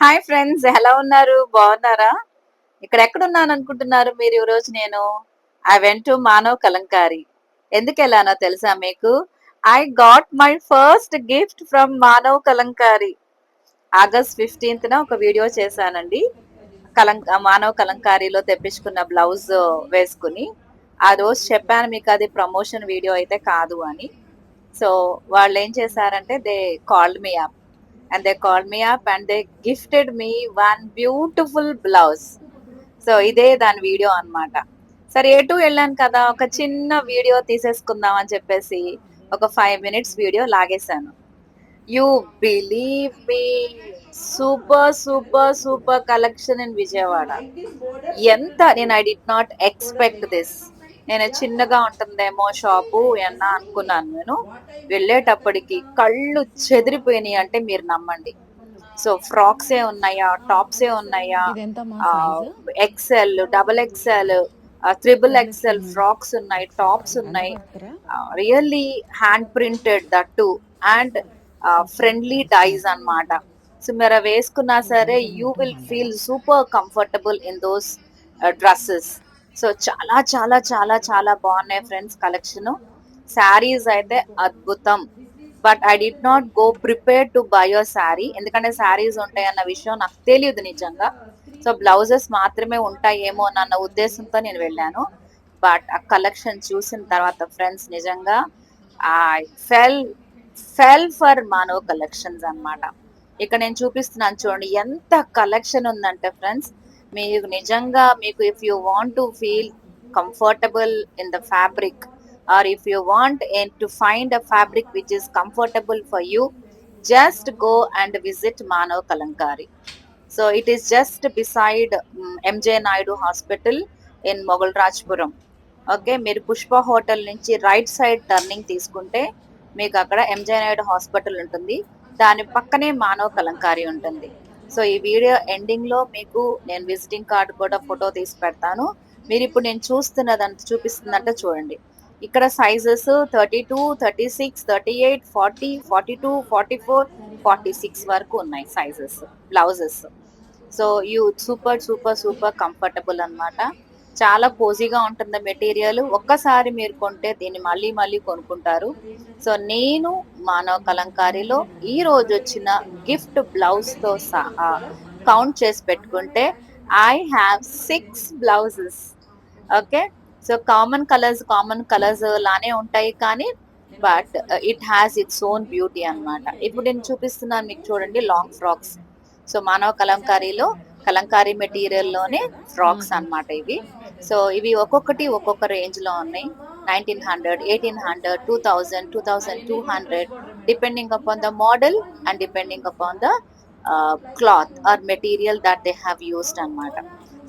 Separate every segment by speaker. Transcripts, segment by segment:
Speaker 1: Hi friends ఎలా ఉన్నారు? బాగున్నారా? ఇక్కడ ఎక్కడున్నాను అనుకుంటున్నారు మీరు ఈరోజు నేను? I went to Manav Kalamkari ఎందుకు వెళ్ళానో తెలుసా మీకు? I got my first gift from Manav Kalamkari August fifteenth న ఒక వీడియో చేశానండి. కలం మానవ్ కలంకారీలో తెప్పించుకున్న బ్లౌజ్ వేసుకుని. ఆ రోజు చెప్పాను మీకు అది ప్రమోషన్ వీడియో అయితే కాదు అని. సో వాళ్ళు ఏం చేశారంటే they called me up and they call me up and they gifted me one beautiful blouse so ఇదే దాని వీడియో అన్నమాట. సరే ఎటు వెళ్ళాను కదా ఒక చిన్న వీడియో తీసేసుకుందాం అని చెప్పేసి ఒక five minutes video లాగేశాను. You believe me super super super collection in Vijayawada ఎంత నేను I did not expect this నేను చిన్నగా ఉంటుందేమో షాపు అన్న అనుకున్నాను నేను. వెళ్ళేటప్పటికి కళ్ళు చెదిరిపోయినాయి అంటే మీరు నమ్మండి. సో ఫ్రాక్స్ ఏ ఉన్నాయా టాప్స్ ఏ ఉన్నాయా XL double XL triple XL frocks ఉన్నాయి టాప్స్ ఉన్నాయి. Really hand printed that and friendly dyes అన్నమాట. సో మీరు వేసుకున్నా సరే you will feel super comfortable in those dresses. So చాలా చాలా చాలా చాలా బాగున్నాయి ఫ్రెండ్స్ కలెక్షన్. శారీస్ అయితే అద్భుతం. But I did not go prepare to buy your sari. ఎందుకంటే శారీస్ ఉంటాయి అన్న విషయం నాకు తెలియదు నిజంగా. సో బ్లౌజెస్ మాత్రమే ఉంటాయేమో అన్న ఉద్దేశంతో నేను వెళ్ళాను. బట్ ఆ కలెక్షన్ చూసిన తర్వాత ఫ్రెండ్స్ నిజంగా I fell fell for Manav collections అన్నమాట. ఇక్కడ నేను చూపిస్తున్నాను చూడండి ఎంత కలెక్షన్ ఉందంటే ఫ్రెండ్స్. మీకు నిజంగా మీకు if you want to feel comfortable in the fabric or if you want to find a fabric which is comfortable for you just go and visit Manav Kalamkari so it is just beside MJ Naidu hospital in Mogalrajpuram okay మీరు Pushpa hotel నుంచి right side turning తీసుకుంటే మీకు అక్కడ M J Naidu hospital ఉంటుంది. దాని పక్కనే మానవ కలంకారి ఉంటుంది. సో ఈ వీడియో ఎండింగ్లో మీకు నేను విజిటింగ్ కార్డు కూడా ఫోటో తీసి పెడతాను. మీరు ఇప్పుడు నేను చూస్తున్నదంత చూపిస్తుందంటే చూడండి. ఇక్కడ sizes thirty two thirty six thirty eight forty forty two forty four forty six వరకు ఉన్నాయి sizes blouses so you super super super comfortable అనమాట చాలా కోజీగా ఉంటుంది మెటీరియల్. ఒక్కసారి మీరు కొంటే దీన్ని మళ్ళీ మళ్ళీ కొనుక్కుంటారు. సో నేను మానవ కలంకారీలో ఈ రోజు వచ్చిన గిఫ్ట్ బ్లౌజ్తో సహా కౌంట్ చేసి పెట్టుకుంటే I have six blouses. Okay? So common colours common colours లానే ఉంటాయి కానీ but it has its own beauty అనమాట ఇప్పుడు నేను చూపిస్తున్నాను మీకు చూడండి లాంగ్ ఫ్రాక్స్. సో మానవ కలంకారీలో కలంకారీ మెటీరియల్లోనే ఫ్రాక్స్ అనమాట ఇవి. సో ఇవి ఒక్కొక్కటి ఒక్కొక్క రేంజ్లో ఉన్నాయి. Nineteen hundred eighteen hundred two thousand two thousand two hundred depending upon the model and depending upon the cloth or material that they have used అనమాట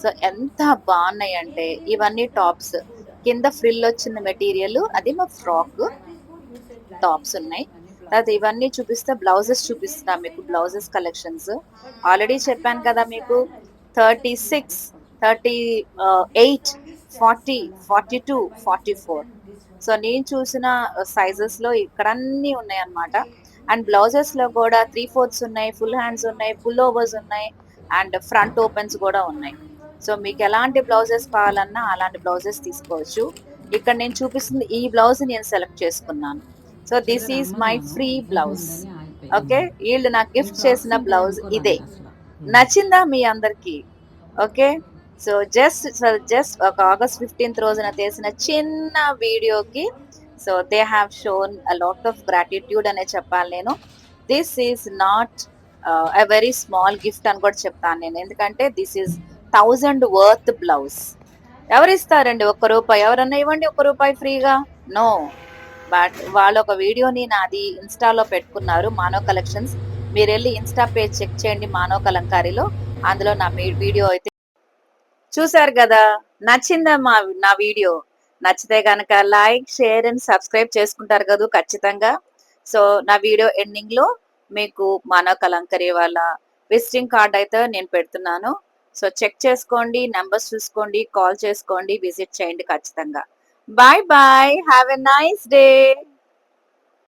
Speaker 1: సో ఎంత బాగున్నాయి అంటే ఇవన్నీ టాప్స్. కింద ఫ్రిల్ వచ్చిన మెటీరియల్ అది మా ఫ్రాక్ టాప్స్ ఉన్నాయి. తర్వాత ఇవన్నీ చూపిస్తే బ్లౌజెస్ చూపిస్తున్నా మీకు బ్లౌజెస్ కలెక్షన్స్. ఆల్రెడీ చెప్పాను కదా మీకు thirty six thirty eight forty forty two forty four. So నేను చూసిన సైజెస్లో ఇక్కడ అన్ని ఉన్నాయి అనమాట అండ్ బ్లౌజెస్లో కూడా త్రీ ఫోర్త్స్ ఉన్నాయి ఫుల్ హ్యాండ్స్ ఉన్నాయి ఫుల్ ఓవర్స్ ఉన్నాయి అండ్ ఫ్రంట్ ఓపెన్స్ కూడా ఉన్నాయి. సో మీకు ఎలాంటి బ్లౌజెస్ కావాలన్నా అలాంటి బ్లౌజెస్ తీసుకోవచ్చు. ఇక్కడ నేను చూపిస్తుంది ఈ బ్లౌజ్ నేను సెలెక్ట్ చేసుకున్నాను. So this is my free blouse okay వీళ్ళు నాకు గిఫ్ట్ చేసిన బ్లౌజ్ ఇదే. నచ్చిందా మీ అందరికి? ఓకే సో జస్ట్ జస్ట్ ఒక ఆగస్ట్ ఫిఫ్టీన్త్ రోజున చేసిన చిన్న వీడియోకి so they have shown a lot of gratitude అనే చెప్పాలి నేను. This is not a very small gift అని కూడా చెప్తాను నేను. ఎందుకంటే this is thousand worth blouse ఎవరు ఇస్తారండి ఒక్క రూపాయి? ఎవరన్నా ఇవ్వండి ఒక్క రూపాయి ఫ్రీగా? నో బట్ వాళ్ళు ఒక వీడియోని నాది ఇన్స్టాలో పెట్టుకున్నారు మానవ కలెక్షన్స్. మీరు వెళ్ళి ఇన్స్టా పేజ్ చెక్ చేయండి మానవ కలంకారీలో. అందులో నా వీడియో అయితే చూసారు కదా నచ్చిందా మా నా వీడియో? నచ్చితే కనుక లైక్ షేర్ అండ్ సబ్స్క్రైబ్ చేసుకుంటారు కదా ఖచ్చితంగా. సో నా వీడియో ఎండింగ్లో మీకు మానవ కలంకరీ వాళ్ళ విజిటింగ్ కార్డ్ అయితే నేను పెడుతున్నాను. సో చెక్ చేసుకోండి నెంబర్స్ చూసుకోండి కాల్ చేసుకోండి విజిట్ చేయండి ఖచ్చితంగా. Bye bye have a nice day.